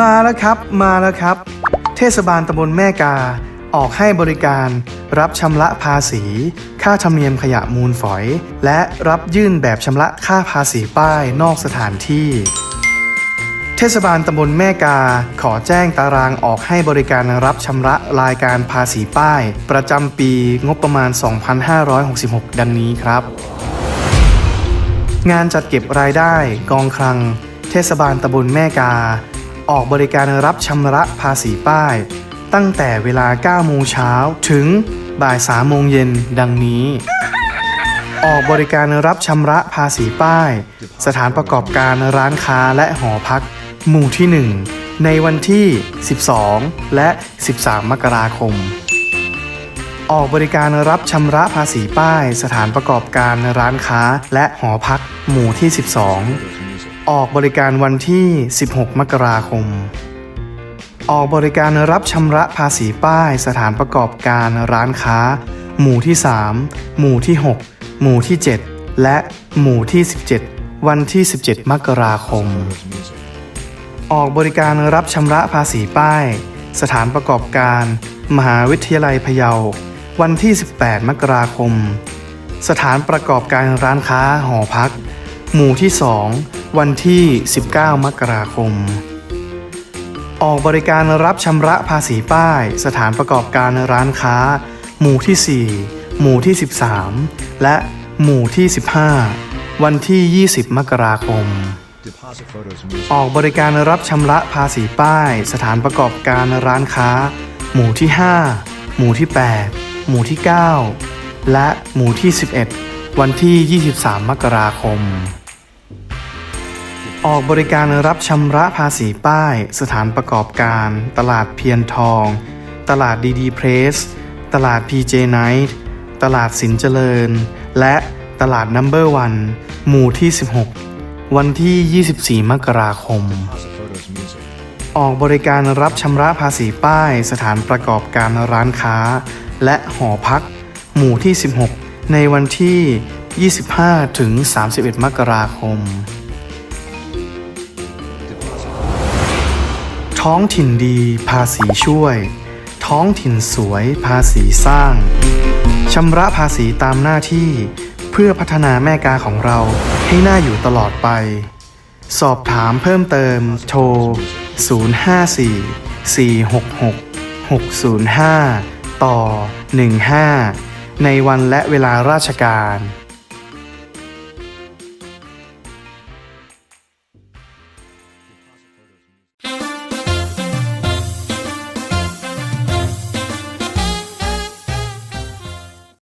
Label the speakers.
Speaker 1: มาแล้วครับมาแล้วครับ เทศบาลตำบลแม่กา ออกให้บริการรับชำระภาษี ค่าธรรมเนียมขยะมูลฝอย และรับยื่นแบบชำระค่าภาษีป้ายนอกสถานที่ เทศบาลตำบลแม่กา ขอแจ้งตารางออกให้บริการรับชำระรายการภาษีป้าย ประจำปีงบประมาณ 2566 ดังนี้ครับ งานจัดเก็บรายได้กองคลัง เทศบาลตำบลแม่กา ออกบริการรับชำระภาษีป้าย ตั้งแต่เวลา 9 โมงเช้าถึงบ่าย 3 โมงเย็นดังนี้ ออกบริการรับชำระภาษีป้าย สถานประกอบการร้านค้าและหอพัก หมู่ที่ 1 ในวันที่ 12 และ 13 มกราคม ออกบริการรับชำระภาษีป้าย สถานประกอบการร้านค้าและหอพัก หมู่ที่ 12 ออกบริการวันที่ 16 มกราคม ออกบริการรับชำระภาษีป้ายสถานประกอบการร้านค้า หมู่ที่ 3 หมู่ที่ 6 หมู่ที่ 7 และหมู่ที่ 17 วันที่ 17 มกราคม ออกบริการรับชำระภาษีป้าย สถานประกอบการ มหาวิทยาลัยพะเยา วันที่ 18 มกราคม สถานประกอบการร้านค้าหอพัก หมู่ที่ 2 วันที่ 19 มกราคม ออกบริการรับชำระภาษีป้าย สถานประกอบการร้านค้า หมู่ที่ 4 หมู่ที่ 13 และหมู่ที่ 15 วันที่ 20 มกราคม ออกบริการรับชำระภาษีป้าย สถานประกอบการร้านค้า หมู่ที่ 5 หมู่ที่ 8 หมู่ที่ 9 และหมู่ที่ 11 วันที่ 23 มกราคม ออกบริการรับชำระภาษีป้าย สถานประกอบการ ตลาดเพียนทอง ตลาดดีดีเพรส ตลาด PJ Night ตลาดสินเจริญ และตลาดนัมเบอร์วันหมู่ที่ 16 วันที่ 24 มกราคม ออกบริการรับชำระภาษีป้าย สถานประกอบการร้านค้า และหอพัก หมู่ที่ 16 ในวันที่ 25 ถึง 31 มกราคม ท้องถิ่นดีภาษีช่วย ท้องถิ่นสวยภาษีสร้าง ชำระภาษีตามหน้าที่ เพื่อพัฒนาแม่กาของเราให้น่าอยู่ตลอดไป สอบถามเพิ่มเติมโทร 054 466 605 ต่อ 15 ในวันและเวลาราชการ